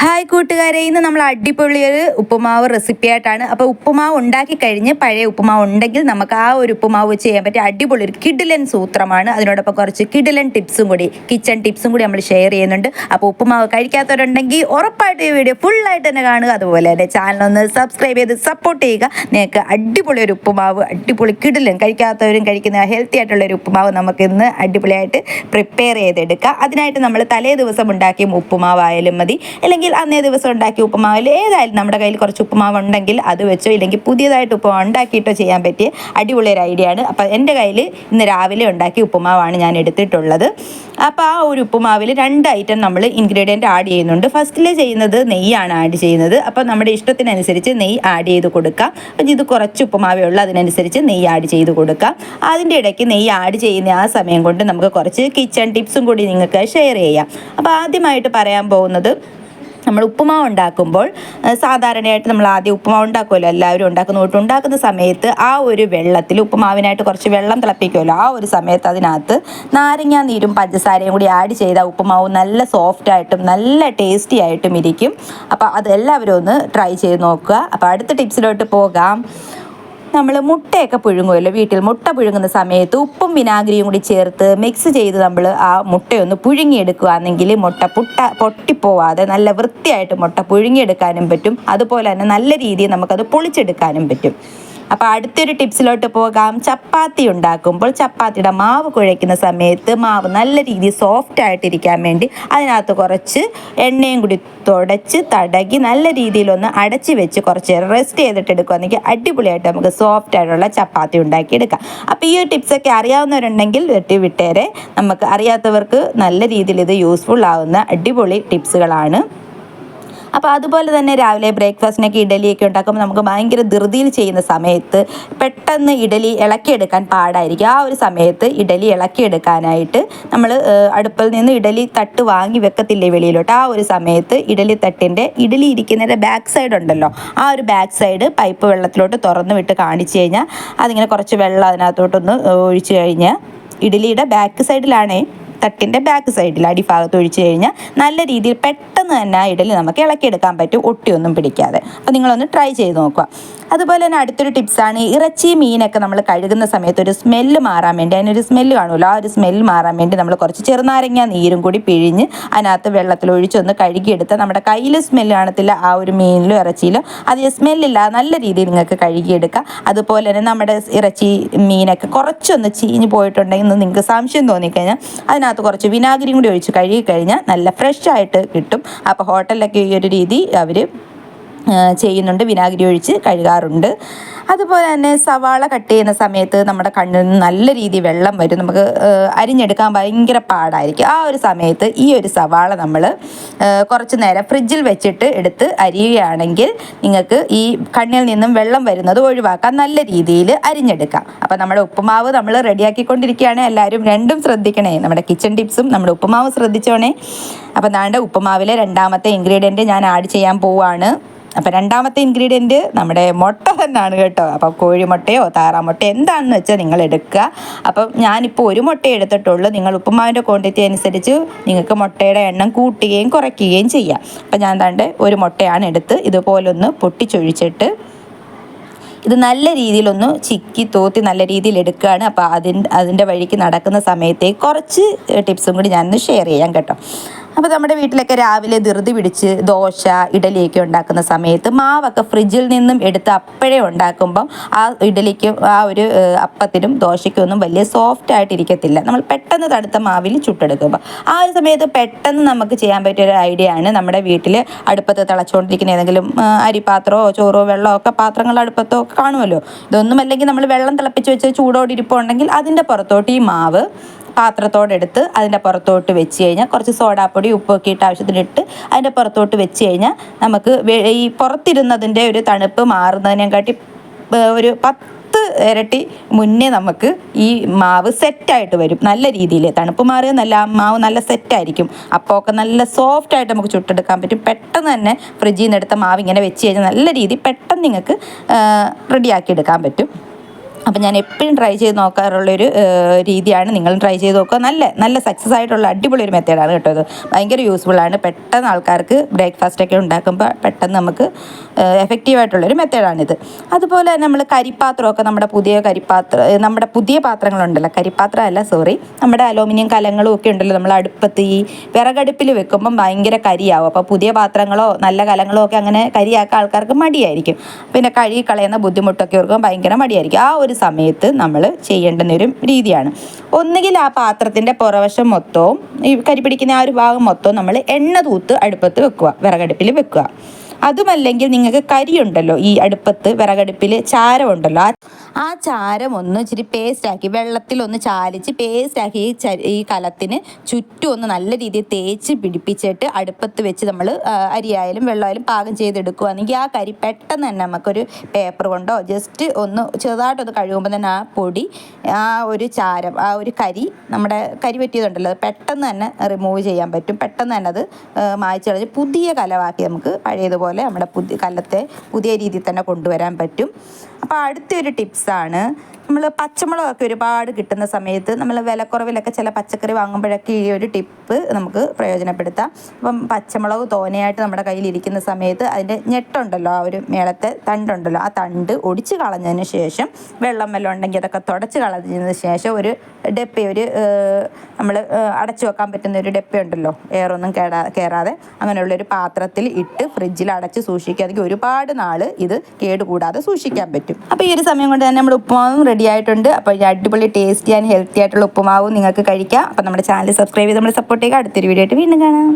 Hi കൂട്ടുകാരെ ഇന്ന് നമ്മൾ അടിപൊളി ഒരു ഉപ്പുമാവ് റെസിപ്പി ആയിട്ടാണ് അപ്പോൾ ഉപ്പുമാവ് ഉണ്ടാക്കി കഴിഞ്ഞ് പഴയ ഉപ്പുമാവ് ഉണ്ടെങ്കിൽ നമുക്ക് ആ ഒരു ഉപ്പുമാവ് ചെയ്യാൻ പറ്റിയ അടിപൊളി ഒരു കിഡിലൻ സൂത്രമാണ്. അതിനോടൊപ്പം കുറച്ച് കിഡിലൻ ടിപ്സും കൂടി കിച്ചൺ ടിപ്സും കൂടി നമ്മൾ ഷെയർ ചെയ്യുന്നുണ്ട്. അപ്പോൾ ഉപ്പുമാവ് കഴിക്കാത്തവരുണ്ടെങ്കിൽ ഉറപ്പായിട്ട് ഈ വീഡിയോ ഫുള്ളായിട്ട് തന്നെ കാണുക. അതുപോലെ തന്നെ ചാനൽ ഒന്ന് സബ്സ്ക്രൈബ് ചെയ്ത് സപ്പോർട്ട് ചെയ്യുക. നിങ്ങൾക്ക് അടിപൊളി ഒരു ഉപ്പുമാവ് അടിപൊളി കിഡിലൻ കഴിക്കാത്തവരും കഴിക്കുന്ന ഹെൽത്തി ആയിട്ടുള്ള ഒരു ഉപ്പുമാവ് നമുക്ക് ഇന്ന് അടിപൊളിയായിട്ട് പ്രിപ്പയർ ചെയ്തെടുക്കാം. അതിനായിട്ട് നമ്മൾ തലേ ദിവസം ഉണ്ടാക്കിയ ഉപ്പുമാവായാലും മതി. അല്ലെങ്കിൽ അന്നേ ദിവസം ഉണ്ടാക്കിയ ഉപ്പുമാവിൽ ഏതായാലും നമ്മുടെ കയ്യിൽ കുറച്ച് ഉപ്പുമാവ് ഉണ്ടെങ്കിൽ അത് വെച്ചോ ഇല്ലെങ്കിൽ പുതിയതായിട്ട് ഉപ്പുമാവ് ഉണ്ടാക്കിയിട്ടോ ചെയ്യാൻ പറ്റിയ അടിപൊളി ഒരു ഐഡിയ ആണ്. അപ്പോൾ എന്റെ കയ്യിൽ ഇന്ന് രാവിലെ ഉണ്ടാക്കിയ ഉപ്പുമാവാണ് ഞാൻ എടുത്തിട്ടുള്ളത്. അപ്പോൾ ആ ഒരു ഉപ്പുമാവിൽ രണ്ട് ഐറ്റം നമ്മൾ ഇൻഗ്രീഡിയന്റ് ആഡ് ചെയ്യുന്നുണ്ട്. ഫസ്റ്റിൽ ചെയ്യുന്നത് നെയ്യാണ് ആഡ് ചെയ്യുന്നത്. അപ്പോൾ നമ്മുടെ ഇഷ്ടത്തിനനുസരിച്ച് നെയ്യ് ആഡ് ചെയ്ത് കൊടുക്കാം. അപ്പം ഇത് കുറച്ച് ഉപ്പുമാവേ ഉള്ളൂ അതിനനുസരിച്ച് നെയ്യ് ആഡ് ചെയ്ത് കൊടുക്കാം. അതിന്റെ ഇടയ്ക്ക് നെയ്യ് ആഡ് ചെയ്യുന്ന ആ സമയം കൊണ്ട് നമുക്ക് കുറച്ച് കിച്ചൺ ടിപ്സും കൂടി നിങ്ങൾക്ക് ഷെയർ ചെയ്യാം. അപ്പോൾ ആദ്യമായിട്ട് പറയാൻ പോകുന്നത് നമ്മൾ ഉപ്പുമാവ് ഉണ്ടാക്കുമ്പോൾ സാധാരണയായിട്ട് നമ്മൾ ആദ്യം ഉപ്പുമാവ് ഉണ്ടാക്കുമല്ലോ. എല്ലാവരും ഉണ്ടാക്കുന്ന തൊട്ട് ഉണ്ടാക്കുന്ന സമയത്ത് ആ ഒരു വെള്ളത്തിൽ ഉപ്പുമാവിനായിട്ട് കുറച്ച് വെള്ളം തിളപ്പിക്കുമല്ലോ. ആ ഒരു സമയത്ത് അതിനകത്ത് നാരങ്ങാ നീരും പഞ്ചസാരയും കൂടി ആഡ് ചെയ്താൽ ഉപ്പുമാവ് നല്ല സോഫ്റ്റ് ആയിട്ടും നല്ല ടേസ്റ്റി ആയിട്ടും ഇരിക്കും. അപ്പോൾ അതെല്ലാവരും ഒന്ന് ട്രൈ ചെയ്ത് നോക്കുക. അപ്പോൾ അടുത്ത ടിപ്സിലോട്ട് പോകാം. നമ്മൾ മുട്ടയൊക്കെ പുഴുങ്ങുമല്ലോ. വീട്ടിൽ മുട്ട പുഴുങ്ങുന്ന സമയത്ത് ഉപ്പും വിനാഗിരിയും കൂടി ചേർത്ത് മിക്സ് ചെയ്ത് നമ്മൾ ആ മുട്ടയൊന്ന് പുഴുങ്ങിയെടുക്കുകയാണെങ്കിൽ മുട്ട പുട്ട പൊട്ടിപ്പോവാതെ നല്ല വൃത്തിയായിട്ട് മുട്ട പുഴുങ്ങിയെടുക്കാനും പറ്റും. അതുപോലെ തന്നെ നല്ല രീതിയിൽ നമുക്കത് പൊളിച്ചെടുക്കാനും പറ്റും. അപ്പോൾ അടുത്തൊരു ടിപ്സിലോട്ട് പോകാം. ചപ്പാത്തി ഉണ്ടാക്കുമ്പോൾ ചപ്പാത്തിയുടെ മാവ് കുഴയ്ക്കുന്ന സമയത്ത് മാവ് നല്ല രീതിയിൽ സോഫ്റ്റ് ആയിട്ടിരിക്കാൻ വേണ്ടി അതിനകത്ത് കുറച്ച് എണ്ണയും കൂടി തുടച്ച് തടകി നല്ല രീതിയിലൊന്ന് അടച്ച് വെച്ച് കുറച്ച് റെസ്റ്റ് ചെയ്തിട്ട് എടുക്കുകയാണെങ്കിൽ അടിപൊളിയായിട്ട് നമുക്ക് സോഫ്റ്റ് ആയിട്ടുള്ള ചപ്പാത്തി ഉണ്ടാക്കി എടുക്കാം അപ്പോൾ ഈ ടിപ്സൊക്കെ അറിയാവുന്നവരുണ്ടെങ്കിൽ വെട്ടി വിട്ടേരെ നമുക്ക് അറിയാത്തവർക്ക് നല്ല രീതിയിൽ ഇത് യൂസ്ഫുൾ ആവുന്ന അടിപൊളി ടിപ്സുകളാണ് അപ്പോൾ അതുപോലെ തന്നെ രാവിലെ ബ്രേക്ക്ഫാസ്റ്റിനൊക്കെ ഇഡലിയൊക്കെ ഉണ്ടാക്കുമ്പോൾ നമുക്ക് ഭയങ്കര ധൃതിയിൽ ചെയ്യുന്ന സമയത്ത് പെട്ടെന്ന് ഇഡലി ഇളക്കിയെടുക്കാൻ പാടായിരിക്കും. ആ ഒരു സമയത്ത് ഇഡലി ഇളക്കിയെടുക്കാനായിട്ട് നമ്മൾ അടുപ്പിൽ നിന്ന് ഇഡലി തട്ട് വാങ്ങി വെക്കത്തില്ലേ വെളിയിലോട്ട്. ആ ഒരു സമയത്ത് ഇഡലി തട്ടിന്റെ ഇഡലി ഇരിക്കുന്നതിന്റെ ബാക്ക് സൈഡ് ഉണ്ടല്ലോ. ആ ഒരു ബാക്ക് സൈഡ് പൈപ്പ് വെള്ളത്തിലോട്ട് തുറന്നു വിട്ട് കാണിച്ചു കഴിഞ്ഞാൽ അതിങ്ങനെ കുറച്ച് വെള്ളം അതിനകത്തോട്ടൊന്ന് ഒഴിച്ചു കഴിഞ്ഞാൽ ഇഡലിയുടെ ബാക്ക് സൈഡിലാണേ തട്ടിന്റെ ബാക്ക് സൈഡിൽ അടിഭാഗത്ത് ഒഴിച്ചു കഴിഞ്ഞാൽ നല്ല രീതിയിൽ പെട്ടെന്ന് തന്നെ ആ ഇഡലി നമുക്ക് ഇളക്കിയെടുക്കാൻ പറ്റും. ഒട്ടിയൊന്നും പിടിക്കാതെ. അപ്പോൾ നിങ്ങളൊന്ന് ട്രൈ ചെയ്ത് നോക്കുക. അതുപോലെ തന്നെ അടുത്തൊരു ടിപ്സാണ് ഇറച്ചി മീനൊക്കെ നമ്മൾ കഴുകുന്ന സമയത്ത് ഒരു സ്മെല്ല് മാറാൻ വേണ്ടി അതിനൊരു സ്മെല്ല് കാണുമല്ലോ ആ ഒരു സ്മെല്ല് മാറാൻ വേണ്ടി നമ്മൾ കുറച്ച് ചെറുനാരങ്ങ നീരും കൂടി പിഴിഞ്ഞ് അതിനകത്ത് വെള്ളത്തിൽ ഒഴിച്ചൊന്ന് കഴുകിയെടുത്ത് നമ്മുടെ കയ്യിൽ സ്മെല്ല് കാണത്തില്ല ആ ഒരു മീനിലും ഇറച്ചിയിലും അത് സ്മെല്ലില്ല നല്ല രീതിയിൽ നിങ്ങൾക്ക് കഴുകിയെടുക്കാം. അതുപോലെ തന്നെ നമ്മുടെ ഇറച്ചി മീനൊക്കെ കുറച്ചൊന്ന് ചീഞ്ഞ് പോയിട്ടുണ്ടെങ്കിൽ നിങ്ങൾക്ക് സംശയം തോന്നിക്കഴിഞ്ഞാൽ അതിനകത്ത് കുറച്ച് വിനാഗിരിയും കൂടി ഒഴിച്ച് കഴുകി കഴിഞ്ഞാൽ നല്ല ഫ്രഷ് ആയിട്ട് കിട്ടും. അപ്പോൾ ഹോട്ടലിലൊക്കെ ഈ ഒരു രീതി അവർ ചെയ്യുന്നുണ്ട്. വിനാഗിരി ഒഴിച്ച് കഴുകാറുണ്ട്. അതുപോലെ തന്നെ സവാള കട്ട് ചെയ്യുന്ന സമയത്ത് നമ്മുടെ കണ്ണിൽ നിന്ന് നല്ല രീതിയിൽ വെള്ളം വരും. നമുക്ക് അരിഞ്ഞെടുക്കാൻ ഭയങ്കര പാടായിരിക്കും. ആ ഒരു സമയത്ത് ഈ ഒരു സവാള നമ്മൾ കുറച്ച് നേരം ഫ്രിഡ്ജിൽ വെച്ചിട്ട് എടുത്ത് അരിയുകയാണെങ്കിൽ നിങ്ങൾക്ക് ഈ കണ്ണിൽ നിന്നും വെള്ളം വരുന്നത് ഒഴിവാക്കാൻ നല്ല രീതിയിൽ അരിഞ്ഞെടുക്കാം. അപ്പോൾ നമ്മുടെ ഉപ്പുമാവ് നമ്മൾ റെഡിയാക്കിക്കൊണ്ടിരിക്കുകയാണ്. എല്ലാവരും രണ്ടും ശ്രദ്ധിക്കണേ. നമ്മുടെ കിച്ചൺ ടിപ്സും നമ്മുടെ ഉപ്പുമാവ് ശ്രദ്ധിച്ചോണേ. അപ്പോൾ നാണ്ട ഉപ്പുമാവിലെ രണ്ടാമത്തെ ഇൻഗ്രീഡിയന്റ് ഞാൻ ആഡ് ചെയ്യാൻ പോവാണ്. അപ്പം രണ്ടാമത്തെ ഇൻഗ്രീഡിയന്റ് നമ്മുടെ മുട്ട തന്നെയാണ് കേട്ടോ. അപ്പം കോഴിമുട്ടയോ താറാമുട്ടയോ എന്താണെന്ന് വെച്ചാൽ നിങ്ങൾ എടുക്കുക. അപ്പം ഞാനിപ്പോൾ ഒരു മുട്ട എടുത്തിട്ടുള്ളൂ. നിങ്ങൾ ഉപ്പുമാവിന്റെ ക്വാണ്ടിറ്റി അനുസരിച്ച് നിങ്ങൾക്ക് മുട്ടയുടെ എണ്ണം കൂട്ടുകയും കുറയ്ക്കുകയും ചെയ്യാം. അപ്പം ഞാൻ താണ്ട് ഒരു മുട്ടയാണ് എടുത്ത് ഇതുപോലൊന്ന് പൊട്ടിച്ചൊഴിച്ചിട്ട് ഇത് നല്ല രീതിയിലൊന്ന് ചിക്കി തോത്തി നല്ല രീതിയിൽ എടുക്കുകയാണ്. അപ്പോൾ അതിന്റെ അതിന്റെ വഴിക്ക് നടക്കുന്ന സമയത്തേക്ക് കുറച്ച് ടിപ്സും കൂടി ഞാനൊന്ന് ഷെയർ ചെയ്യാം കേട്ടോ. അപ്പോൾ നമ്മുടെ വീട്ടിലൊക്കെ രാവിലെ ധൃതി പിടിച്ച് ദോശ ഇഡലിയൊക്കെ ഉണ്ടാക്കുന്ന സമയത്ത് മാവൊക്കെ ഫ്രിഡ്ജിൽ നിന്നും എടുത്ത് അപ്പോഴേ ഉണ്ടാക്കുമ്പം ആ ഇഡലിക്കും ആ ഒരു അപ്പത്തിനും ദോശയ്ക്കും ഒന്നും വലിയ സോഫ്റ്റ് ആയിട്ടിരിക്കത്തില്ല. നമ്മൾ പെട്ടെന്ന് തണുത്ത മാവിൽ ചുട്ടെടുക്കുമ്പോൾ ആ ഒരു സമയത്ത് പെട്ടെന്ന് നമുക്ക് ചെയ്യാൻ പറ്റിയ ഒരു ഐഡിയ ആണ് നമ്മുടെ വീട്ടിൽ അടുപ്പത്ത് തിളച്ചുകൊണ്ടിരിക്കുന്ന ഏതെങ്കിലും അരിപാത്രമോ ചോറോ വെള്ളമോ ഒക്കെ പാത്രങ്ങൾ അടുപ്പത്തോ ഒക്കെ കാണുമല്ലോ. ഇതൊന്നും അല്ലെങ്കിൽ നമ്മൾ വെള്ളം തിളപ്പിച്ച് വെച്ച് ചൂടോടിരിപ്പുണ്ടെങ്കിൽ അതിന്റെ പുറത്തോട്ട് ഈ മാവ് പാത്രത്തോടെടുത്ത് അതിന്റെ പുറത്തോട്ട് വെച്ച് കഴിഞ്ഞാൽ കുറച്ച് സോഡാപ്പൊടി ഉപ്പൊക്കെ ഇട്ട് ആവശ്യത്തിനിട്ട് അതിന്റെ പുറത്തോട്ട് വെച്ച് കഴിഞ്ഞാൽ നമുക്ക് ഈ പുറത്തിരുന്നതിന്റെ ഒരു തണുപ്പ് മാറുന്നതിനെക്കാട്ടി ഒരു പത്ത് ഇരട്ടി മുന്നേ നമുക്ക് ഈ മാവ് സെറ്റായിട്ട് വരും. നല്ല രീതിയിൽ തണുപ്പ് മാറിയ നല്ല മാവ് നല്ല സെറ്റായിരിക്കും. അപ്പോൾ ഒക്കെ നല്ല സോഫ്റ്റായിട്ട് നമുക്ക് ചുട്ടെടുക്കാൻ പറ്റും. പെട്ടെന്ന് തന്നെ ഫ്രിഡ്ജിൽ നിന്ന് എടുത്ത മാവ് ഇങ്ങനെ വെച്ച് കഴിഞ്ഞാൽ നല്ല രീതിയിൽ പെട്ടെന്ന് നിങ്ങൾക്ക് റെഡിയാക്കി എടുക്കാൻ പറ്റും. അപ്പം ഞാൻ എപ്പോഴും ട്രൈ ചെയ്ത് നോക്കാറുള്ളൊരു രീതിയാണ് നിങ്ങൾ ട്രൈ ചെയ്ത് നോക്കുക. നല്ല നല്ല സക്സസ് ആയിട്ടുള്ള അടിപൊളി ഒരു മെത്തേഡാണ് കേട്ടോ ഇത്. ഭയങ്കര യൂസ്ഫുൾ ആണ്. പെട്ടെന്ന് ആൾക്കാർക്ക് ബ്രേക്ക്ഫാസ്റ്റ് ഒക്കെ ഉണ്ടാക്കുമ്പോൾ പെട്ടെന്ന് നമുക്ക് എഫക്റ്റീവ് ആയിട്ടുള്ളൊരു മെത്തേഡാണിത് അതുപോലെ നമ്മൾ കരിപ്പാത്രമൊക്കെ നമ്മുടെ പുതിയ കരിപ്പാത്ര നമ്മുടെ പുതിയ പാത്രങ്ങളുണ്ടല്ലോ. കരിപ്പാത്രം അല്ല സോറി നമ്മുടെ അലൂമിനിയം കലങ്ങളും ഒക്കെ ഉണ്ടല്ലോ. നമ്മൾ അടുപ്പത്ത് ഈ വിറകടുപ്പിൽ വെക്കുമ്പം ഭയങ്കര കരിയാവും. അപ്പോൾ പുതിയ പാത്രങ്ങളോ നല്ല കലങ്ങളോ ഒക്കെ അങ്ങനെ കരിയാക്കാൻ ആൾക്കാർക്ക് മടിയായിരിക്കും. പിന്നെ കഴുകി കളയുന്ന ബുദ്ധിമുട്ടൊക്കെ ഓർക്കുമ്പോൾ ഭയങ്കര മടിയായിരിക്കും. ആ ഒരു സമയത്ത് നമ്മൾ ചെയ്യേണ്ടുന്ന ഒരു രീതിയാണ്. ഒന്നുകിൽ ആ പാത്രത്തിന്റെ പുറവശം മൊത്തവും ഈ കരി പിടിക്കുന്ന ആ ഒരു ഭാഗം മൊത്തവും നമ്മൾ എണ്ണ തൂത്ത് അടുപ്പത്ത് വെക്കുക വിറകടുപ്പിൽ വെക്കുക. അതുമല്ലെങ്കിൽ നിങ്ങൾക്ക് കരിയുണ്ടല്ലോ ഈ അടുപ്പത്ത് വിറകടുപ്പിൽ ചാരമുണ്ടല്ലോ ആ ചാരം ഒന്ന് ഇച്ചിരി പേസ്റ്റാക്കി വെള്ളത്തിലൊന്ന് ചാലിച്ച് പേസ്റ്റാക്കി ഈ ഈ കലത്തിന് ചുറ്റും ഒന്ന് നല്ല രീതിയിൽ തേച്ച് പിടിപ്പിച്ചിട്ട് അടുപ്പത്ത് വെച്ച് നമ്മൾ അരിയായാലും വെള്ളമായാലും പാകം ചെയ്തെടുക്കുകയാണെങ്കിൽ ആ കരി പെട്ടെന്ന് തന്നെ നമുക്കൊരു പേപ്പർ കൊണ്ടോ ജസ്റ്റ് ഒന്ന് ചെറുതായിട്ടൊന്ന് കഴുകുമ്പോൾ തന്നെ ആ പൊടി ആ ഒരു ചാരം ആ ഒരു കരി നമ്മുടെ കരി പറ്റിയതുണ്ടല്ലോ അത് പെട്ടെന്ന് തന്നെ റിമൂവ് ചെയ്യാൻ പറ്റും. പെട്ടെന്ന് തന്നെ അത് കളഞ്ഞ് പുതിയ കലമാക്കി നമുക്ക് പഴയതുപോലെ നമ്മുടെ പുതിയ കലത്തെ പുതിയ രീതിയിൽ തന്നെ കൊണ്ടുവരാൻ പറ്റും. അപ്പോൾ അടുത്തൊരു ടിപ്സാണ്. നമ്മൾ പച്ചമുളകൊക്കെ ഒരുപാട് കിട്ടുന്ന സമയത്ത് നമ്മൾ വിലക്കുറവിലൊക്കെ ചില പച്ചക്കറി വാങ്ങുമ്പോഴൊക്കെ ഈ ഒരു ടിപ്പ് നമുക്ക് പ്രയോജനപ്പെടുത്താം. അപ്പം പച്ചമുളക് തോനയായിട്ട് നമ്മുടെ കയ്യിൽ ഇരിക്കുന്ന സമയത്ത് അതിന്റെ ഞെട്ടുണ്ടല്ലോ ആ ഒരു മേളത്തെ തണ്ടുണ്ടല്ലോ ആ തണ്ട് ഒടിച്ച് കളഞ്ഞതിന് ശേഷം വെള്ളം വല്ലതും ഉണ്ടെങ്കിൽ അതൊക്കെ തുടച്ച് കളഞ്ഞതിന് ശേഷം ഒരു ഡെപ്പ ഒരു നമ്മൾ അടച്ചു വെക്കാൻ പറ്റുന്ന ഒരു ഡെപ്പി ഉണ്ടല്ലോ എയറൊന്നും കേടാ കയറാതെ അങ്ങനെയുള്ളൊരു പാത്രത്തിൽ ഇട്ട് ഫ്രിഡ്ജിൽ അടച്ച് സൂക്ഷിക്കുക. അതെങ്കിൽ ഒരുപാട് നാൾ ഇത് കേടുകൂടാതെ സൂക്ഷിക്കാൻ പറ്റും. അപ്പോൾ ഈ ഒരു സമയം കൊണ്ട് തന്നെ നമ്മുടെ ഉപ്പുമാവും റെഡി ആയിട്ടുണ്ട്. അപ്പോൾ ഈ അടിപൊളി ടേസ്റ്റി ആൻഡ് ഹെൽത്തി ആയിട്ടുള്ള ഉപ്പുമാവും നിങ്ങൾക്ക് കഴിക്കാം. അപ്പോൾ നമ്മുടെ ചാനൽ സബ്സ്ക്രൈബ് ചെയ്ത് നമ്മൾ സപ്പോർട്ട് ചെയ്യുക. അടുത്തൊരു വീഡിയോ ആയിട്ട് വീണ്ടും കാണാം.